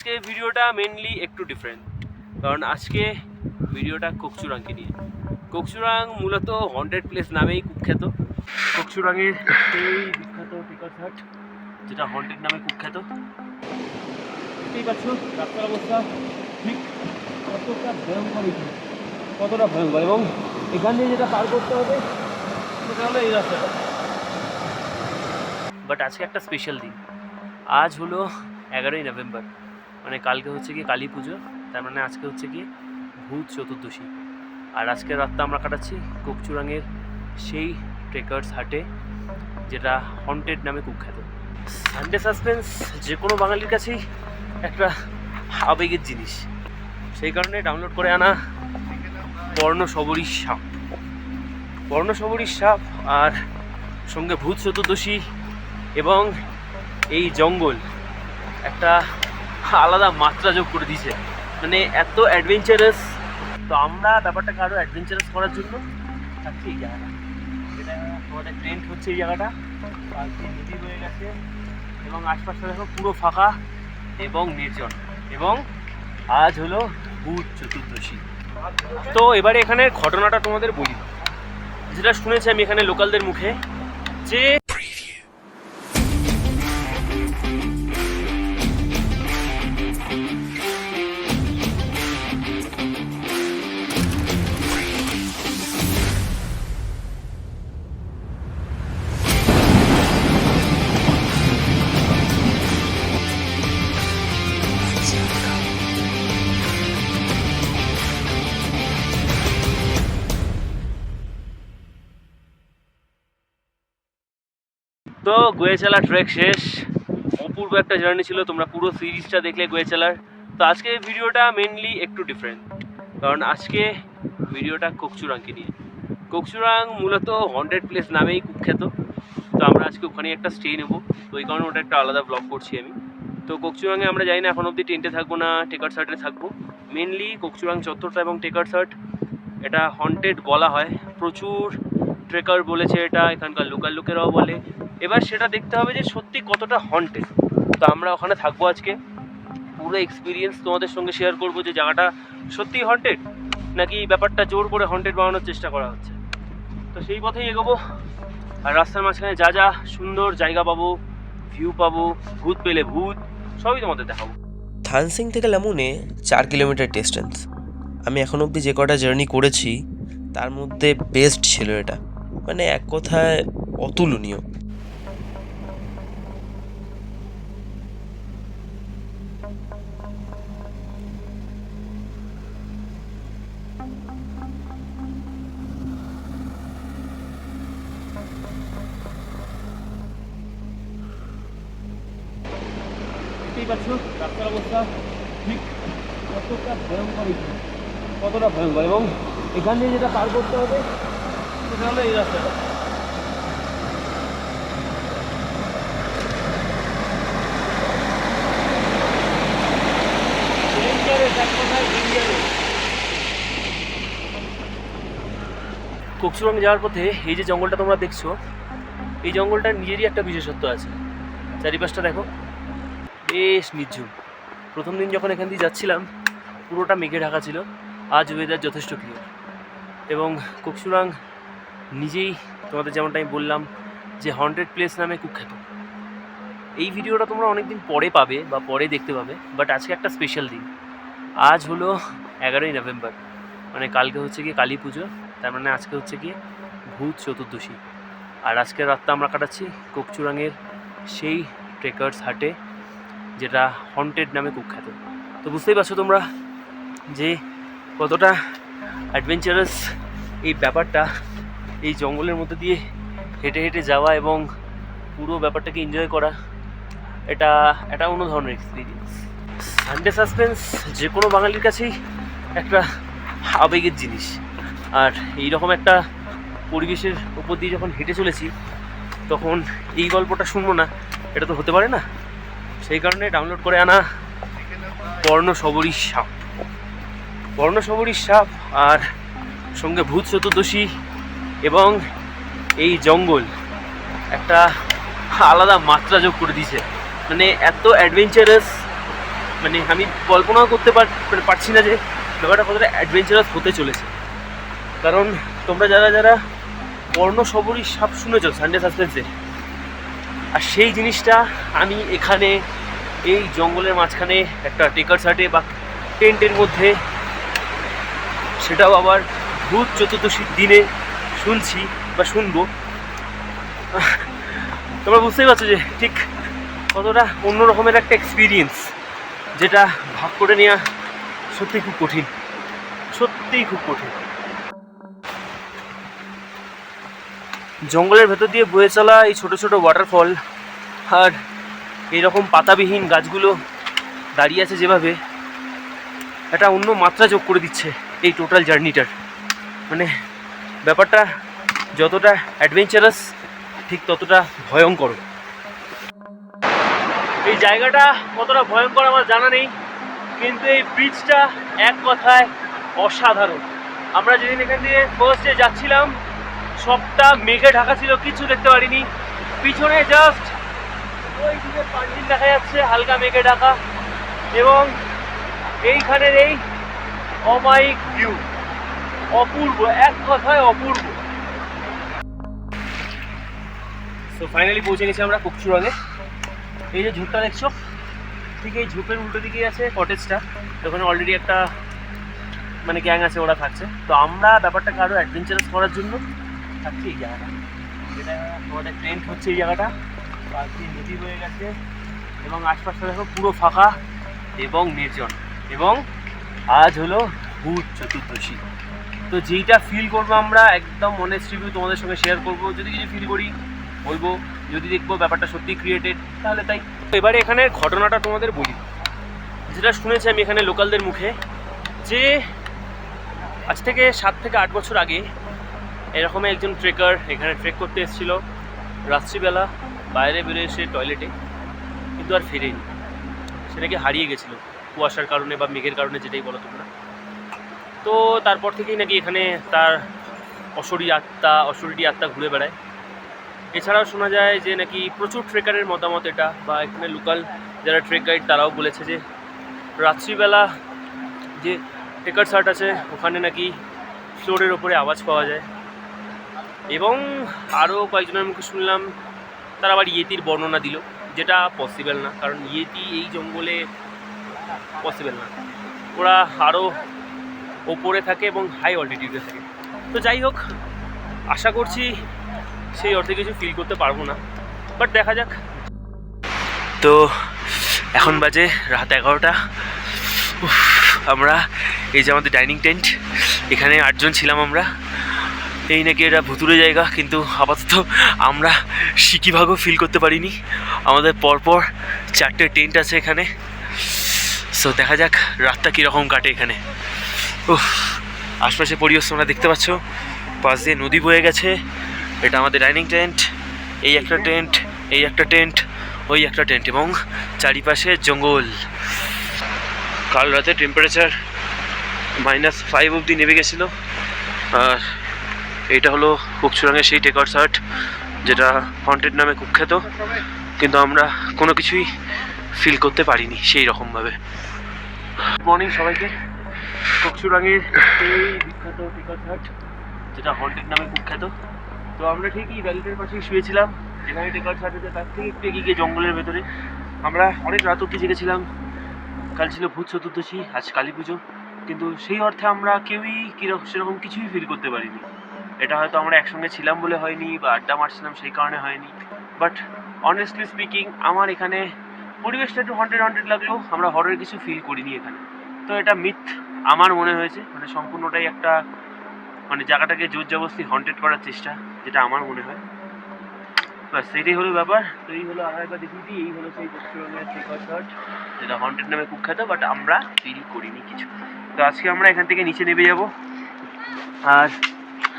আজকে ভিডিওটা মেনলি একটু ডিফারেন্ট কারণ আজকে ভিডিওটা কোকচুরাংকে নিয়ে। কোকচুরাং মূলত হন্টেড প্লেস নামেই কুখ্যাত। কোকচুরাংয়ের সেই বিখ্যাত টিকার হাট যেটা হন্টেড নামে কুখ্যাত। দেখতেই পাচ্ছ রাস্তার অবস্থা ঠিক কতটা ভয়ঙ্কর। কতটা ভয়ঙ্কর এবং এখান দিয়ে যেটা পার করতে হবে সেটা হলো এই রাস্তাটা। বাট আজকে একটা স্পেশাল দিন। আজ হলো এগারোই নভেম্বর। মানে কালকে হচ্ছে কি কালী পুজো, তার মানে আজকে হচ্ছে কি ভূত চতুর্দশী। আর আজকের রাতটা আমরা কাটাচ্ছি কোকচুরাঙের সেই ট্রেকার্স হাটে, যেটা হন্টেড নামে কুখ্যাত। সানডে সাসপেন্স যে কোনো বাঙালির কাছেই একটা আবেগের জিনিস। সেই কারণে ডাউনলোড করে আনা বর্ণ সবরীর সাপ। বর্ণ সবরীর সাপ আর সঙ্গে ভূত চতুর্দশী এবং এই জঙ্গল, একটা আলাদা মাত্রা যোগ করে দিয়েছে। মানে এত অ্যাডভেঞ্চারাস তো আমরা ব্যাপারটাকে আরও অ্যাডভেঞ্চারাস করার জন্য থাকছি এই জায়গাটা এটা আমাদের ট্রেন্ড হচ্ছে এই জায়গাটা। পাশ নদী হয়ে গেছে। এবং আশপাশটা দেখো পুরো ফাঁকা এবং নির্জন। এবং আজ হলো ভূত চতুর্দশী। তো এবারে এখানে ঘটনাটা তোমাদের বলি। যেটা শুনেছি আমি এখানে লোকালদের মুখে যে তো গোয়েচালা ট্রেক শেষ। অপূর্ব একটা জার্নি ছিল, তোমরা পুরো সিরিজটা দেখলে গোয়েচালার। তো আজকে ভিডিওটা মেনলি একটু ডিফারেন্ট কারণ আজকে ভিডিওটা কোকচুরাংকে নিয়ে। কোকচুরাং মূলত হন্টেড প্লেস নামেই কুখ্যাত। তো আমরা আজকে ওখানে একটা স্টে নেব। তো ওই কারণে ওটা একটা আলাদা ব্লগ করছি আমি। তো কোকচুরাঙে আমরা যাই না এখন অবধি টেন্টে থাকব না টেকার সার্টে থাকব। মেনলি কোকচুরাং চত্বরটা এবং টেকার শার্ট এটা হন্টেড বলা হয়। প্রচুর ট্রেকার বলেছে এটা, এখানকার লোকাল লোকেরাও বলে। এবার সেটা দেখতে হবে যে সত্যি কতটা হন্টেড তো আমরা ওখানে থাকব আজকে। পুরো এক্সপিরিয়েন্স তোমাদের সঙ্গে শেয়ার করব যে জায়গাটা সত্যিই হন্টেড নাকি ব্যাপারটা জোর করে হন্টেড বানানোর চেষ্টা করা হচ্ছে। তো সেই পথেই এগোবো। আর রাস্তার মাঝখানে যা যা সুন্দর জায়গা পাবো ভিউ পাবো, ভূত পেলে ভূত, সবই তোমাদের দেখাবো। থানসিং থেকে লামুনে চার কিলোমিটার ডিস্টেন্স আমি এখন অবধি যে কটা জার্নি করেছি, তার মধ্যে বেস্ট ছিল এটা। মানে এক কথায় অতুলনীয়। অবস্থা ঠিক কতটা ভয়ঙ্কর কতটা ভয়ঙ্কর, এবং এখান দিয়ে যেটা পার করতে হবে, সেটা হলো এই রাস্তাটা Dangerous, এক কথায় dangerous। কোকচুরং যাওয়ার পথে এই যে জঙ্গলটা তোমরা দেখছ, এই জঙ্গলটার নিজেরই একটা বিশেষত্ব আছে। চারিপাশটা দেখো, বেশ নির্ঝুম। প্রথম দিন যখন এখান দিয়ে যাচ্ছিলাম, পুরোটা মেঘে ঢাকা ছিল, আজ ওয়েদার যথেষ্ট ক্লিয়ার এবং কুকসুরাং নিজেই তোমাদের যেমনটা আমি বললাম, যে হন্টেড প্লেস নামে কুখ্যাত। এই ভিডিওটা তোমরা অনেকদিন পরে পাবে বা পরে দেখতে পাবে বাট আজকে একটা স্পেশাল দিন। আজ হলো এগারোই নভেম্বর মানে কালকে হচ্ছে কি কালী পুজো। তার মানে আজকে হচ্ছে কি ভূত চতুর্দশী। আর আজকের রাতটা আমরা কাটাচ্ছি কোকচুরাঙের সেই ট্রেকার্স হাটে, যেটা হন্টেড নামে কুখ্যাত। তো বুঝতেই পারছ তোমরা যে কতটা অ্যাডভেঞ্চারাস এই ব্যাপারটা, এই জঙ্গলের মধ্যে দিয়ে হেঁটে হেঁটে যাওয়া এবং পুরো ব্যাপারটাকে এনজয় করা, এটা এটা অন্য ধরনের এক্সপিরিয়েন্স সানডে সাসপেন্স যে কোনো বাঙালির কাছেই একটা আবেগের জিনিস। আর এইরকম একটা পরিবেশের উপর দিয়ে যখন হেঁটে চলেছি, তখন এই গল্পটা শুনব না, এটা তো হতে পারে না। সেই কারণে ডাউনলোড করে আনা বর্ণ সবরীর সাপ। বর্ণ সবরীর সাপ আর সঙ্গে ভূত চতুর্দশী এবং এই জঙ্গল একটা আলাদা মাত্রা যোগ করে দিয়েছে। মানে এত অ্যাডভেঞ্চারাস মানে আমি কল্পনাও করতে পার, পারছি না যে ব্যাপারটা কতটা অ্যাডভেঞ্চারাস হতে চলেছে। কারণ তোমরা যারা যারা বর্ণ সবরই সাপ শুনেছ সানডে সাসপেন্সে আর সেই জিনিসটা আমি এখানে এই জঙ্গলের মাঝখানে একটা টেকার সাটে বা টেন্টের মধ্যে সেটাও আবার ভূত চতুর্দশীর দিনে শুনছি বা শুনব। তোমরা বুঝতেই পারছ যে ঠিক কতটা অন্য রকমের একটা এক্সপিরিয়েন্স যেটা ভাগ করে নেওয়া সত্যিই খুব কঠিন। সত্যিই খুব কঠিন। জঙ্গলের ভেতর দিয়ে বয়ে চলা এই ছোট ছোট ওয়াটারফল আর এইরকম পাতাবিহীন গাছগুলো দাঁড়িয়ে আছে যেভাবে, একটা অন্য মাত্রা যোগ করে দিচ্ছে এই টোটাল জার্নিটার মানে ব্যাপারটা যতটা অ্যাডভেঞ্চারাস ঠিক ততটা ভয়ঙ্কর। এই জায়গাটা কতটা ভয়ঙ্কর আমার জানা নেই, কিন্তু এই ব্রিজটা এক কথায় অসাধারণ। আমরা যেদিন এখান দিয়ে ফার্স্টে যাচ্ছিলাম সবটা মেঘে ঢাকা ছিল, কিছু দেখতে পারিনি। পিছনে জাস্ট ওই দিকে পাঞ্জিল দেখা যাচ্ছে, হালকা মেঘে ঢাকা। এবং এইখানের এই অমায়িক ভিউ অপূর্ব, এক কথায় অপূর্ব। তো ফাইনালি পৌঁছে গেছি আমরা কুকচুরঙে এই যে ঝোপটা দেখছ, ঠিক এই ঝোপের উল্টো দিকেই আছে কটেজটা ওখানে অলরেডি একটা মানে গ্যাং আছে, ওরা থাকছে। তো আমরা ব্যাপারটাকে আরও অ্যাডভেঞ্চারাস করার জন্য থাকছি এই জায়গাটা। যেটা আমাদের টেন্ট হচ্ছে এই জায়গাটা। পাশ নদী হয়ে গেছে এবং আশপাশটা দেখো পুরো ফাঁকা এবং নির্জন। এবং আজ হলো ভূত চতুর্দশী। তো যেইটা ফিল করব আমরা, একদম অনেস্ট রিভিউ তোমাদের সঙ্গে শেয়ার করব। যদি কিছু ফিল করি, বলব। যদি দেখব ব্যাপারটা সত্যি ক্রিয়েটেড তাহলে তাই। এবারে এখানে ঘটনাটা তোমাদের বলি। যেটা শুনেছি আমি এখানে লোকালদের মুখে যে আজ থেকে সাত থেকে আট বছর আগে এরকম একজন ট্রেকার এখানে ট্রেক করতে এসেছিল। রাত্রিবেলা বাইরে বেরিয়ে এসে টয়লেটে কিন্তু আর ফেরেনি। সে নাকি হারিয়ে গেছিল, কুয়াশার কারণে বা মেঘের কারণে যেটাই বলো তোমরা। তো তারপর থেকেই নাকি এখানে তার অশরী আত্মা, অশরীরী আত্মা ঘুরে বেড়ায়। এছাড়াও শোনা যায় যে নাকি প্রচুর ট্রেকারের মতামত এটা, বা এখানে লোকাল যারা ট্রেক গাইড তারাও বলেছে যে, রাত্রিবেলা যে ট্রেকার শার্ট আছে, ওখানে নাকি ফ্লোরের ওপরে আওয়াজ পাওয়া যায়। এবং আরও কয়েকজনের মুখে শুনলাম, তারা আবার ইয়েতির বর্ণনা দিল, যেটা পসিবল না, কারণ ইয়েতি এই জঙ্গলে পসিবল না। ওরা আরও ওপরে থাকে এবং হাই অল্টিটিউডে থাকে। তো যাই হোক, আশা করছি সেই অর্থে কিছু ফিল করতে পারব না বাট দেখা যাক। তো এখন বাজে রাত এগারোটা। আমরা এই যে আমাদের ডাইনিং টেন্ট এখানে আটজন ছিলাম আমরা। এই নাকি এটা ভুতুরে জায়গা, কিন্তু আপাতত আমরা সিকিভাগও ফিল করতে পারিনি। আমাদের পরপর চারটে টেন্ট আছে এখানে। সো দেখা যাক রাতটা কীরকম কাটে এখানে। উফ, আশপাশে পরিবেশ তোমরা দেখতে পাচ্ছ। পাশ দিয়ে নদী বয়ে গেছে। এটা আমাদের ডাইনিং টেন্ট এই একটা টেন্ট এই একটা টেন্ট ওই একটা টেন্ট এবং চারিপাশে জঙ্গল। কাল রাতে টেম্পারেচার মাইনাস ফাইভ অবধি নেমে গেছিল। আর এইটা হলো কুকচুরাঙের সেই টেকার শার্ট যেটা হন্টেড নামে কুখ্যাত, কিন্তু আমরা কোনো কিছুই ফিল করতে পারিনি সেই রকমভাবে। মর্নিং সবাইকে। কক্সুরাঙের এই বিখ্যাত টিকার ঘাট যেটা হন্টেড নামে কুখ্যাত। তো আমরা ঠিকই ভ্যালিটের পাশেই শুয়েছিলাম, যেখানে টিকার ঘাট আছে, তার থেকে একটু এগিয়ে গিয়ে জঙ্গলের ভেতরে। আমরা অনেক রাত অব্দি জেগেছিলাম। কাল ছিল ভূত চতুর্দশী, আজ কালী পুজো। কিন্তু সেই অর্থে আমরা কেউই কীরকম সেরকম কিছুই ফিল করতে পারিনি। এটা হয়তো আমরা একসঙ্গে ছিলাম বলে হয়নি বা আড্ডা মারছিলাম সেই কারণে হয়নি। বাট অনেস্টলি স্পিকিং আমার এখানে পরিবেশটা একটু হন্ড্রেড হন্ড্রেড লাগলেও আমরা হরের কিছু ফিল করিনি এখানে। তো এটা মিথ আমার মনে হয়েছে। মানে সম্পূর্ণটাই একটা মানে জায়গাটাকে জোর জবস্তি হন্টেড করার চেষ্টা, যেটা আমার মনে হয়। ব্যাস সেইটাই হলো ব্যাপার। তো এই হলো আমরা একবার দেখিয়ে দিই। এই হলো সেই পশ্চিমবঙ্গের যেটা হন্টেড নামে কুখ্যাত বাট আমরা ফিল করিনি কিছু। তো আজকে আমরা এখান থেকে নিচে নেমে যাব। আর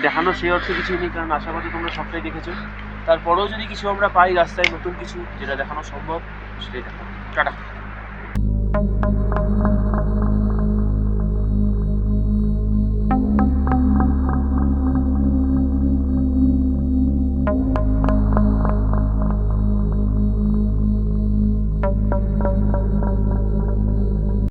দেখানো সে অর্থে কিছুই নেই, কারণ আশা তোমরা সবটাই দেখেছ। তারপরেও যদি কিছু আমরা পাই রাস্তায় নতুন কিছু, যেটা দেখানো সম্ভব, সেটাই দেখানো টাটা।